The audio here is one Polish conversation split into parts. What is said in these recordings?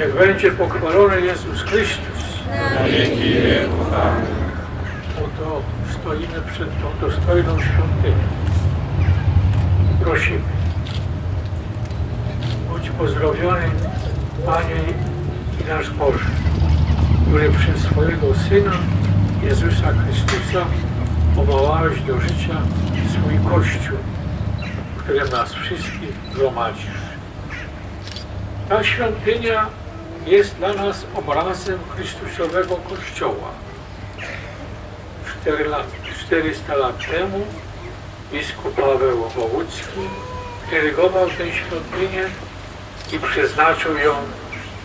Niech będzie pochwalony Jezus Chrystus. Na wieki. Amen. Oto stoimy przed tą dostojną świątynią. Prosimy. Bądź pozdrowiony, Panie i nasz Boże, który przez swojego Syna, Jezusa Chrystusa, powołałeś do życia swój Kościół, w którym nas wszystkich gromadzisz. Ta świątynia jest dla nas obrazem Chrystusowego Kościoła. 4 lat, 400 lat temu biskup Paweł Wołódzki dyrygował tę świątynię i przeznaczył ją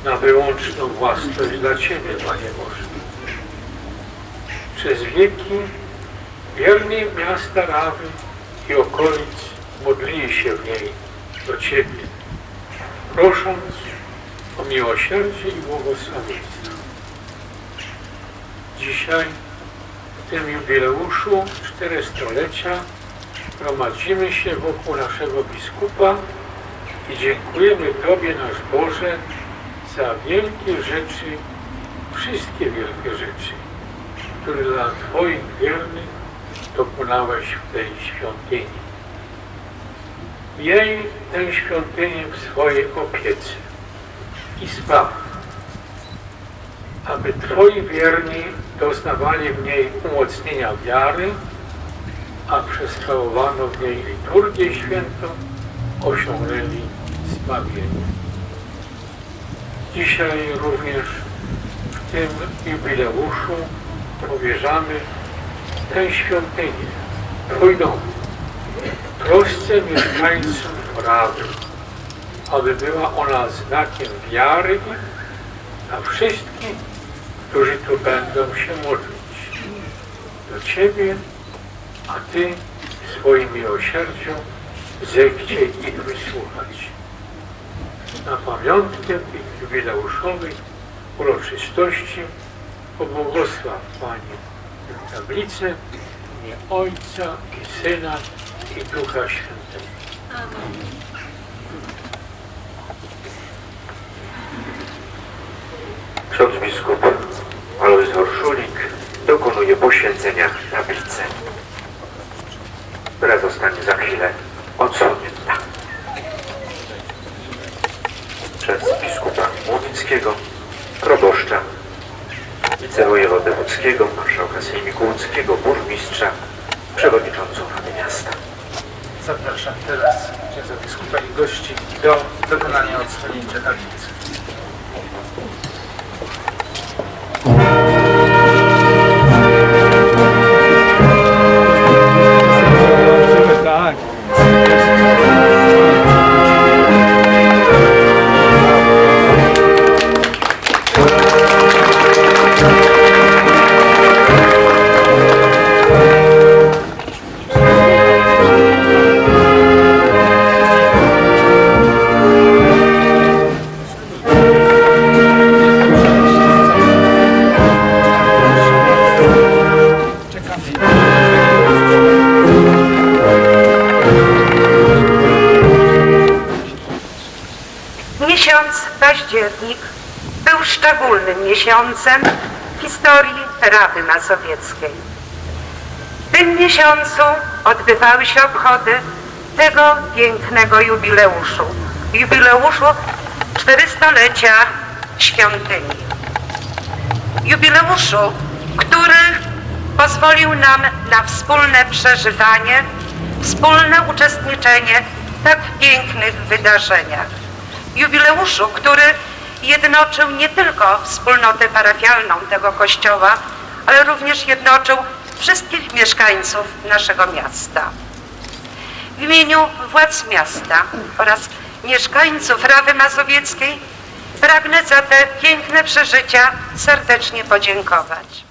na wyłączną własność dla Ciebie, Panie Boże. Przez wieki wierni miasta Rawy i okolic modlili się w niej do Ciebie, prosząc o miłosierdzie i błogosławieństwo. Dzisiaj w tym jubileuszu czterostolecia gromadzimy się wokół naszego biskupa i dziękujemy Tobie, nasz Boże, za wielkie rzeczy, wszystkie wielkie rzeczy, które dla Twoich wiernych dokonałeś w tej świątyni. Miej tę świątynię w swojej opiece i spraw aby Twoi wierni doznawali w niej umocnienia wiary, a przez w niej liturgię świętą, osiągnęli zbawienie. Dzisiaj również w tym jubileuszu powierzamy tę świątynię, Twój dom, trosce mieszkańców Rawy, aby była ona znakiem wiary ich a wszystkich, którzy tu będą się modlić do Ciebie, a Ty swoim miłosierdziu zechciej ich wysłuchać. Na pamiątkę tych jubileuszowych uroczystości pobłogosław Panie tę tablicę w imię Ojca i Syna i Ducha Świętego. Ksiądz biskup Alois Horszulik dokonuje poświęcenia tablicy, która zostanie za chwilę odsłonięta przez biskupa Łowickiego, proboszcza, wicewojewodę łódzkiego, marszałka sejmiku łódzkiego, burmistrza, przewodniczącą Rady Miasta. Zapraszam teraz księdza biskupa i gości do dokonania odsłonięcia tablicy. Październik był szczególnym miesiącem w historii Rawy Mazowieckiej. W tym miesiącu odbywały się obchody tego pięknego jubileuszu, jubileuszu 400-lecia świątyni. Jubileuszu, który pozwolił nam na wspólne przeżywanie, wspólne uczestniczenie w tak pięknych wydarzeniach jubileuszu, który jednoczył nie tylko wspólnotę parafialną tego kościoła, ale również jednoczył wszystkich mieszkańców naszego miasta. W imieniu władz miasta oraz mieszkańców Rawy Mazowieckiej pragnę za te piękne przeżycia serdecznie podziękować.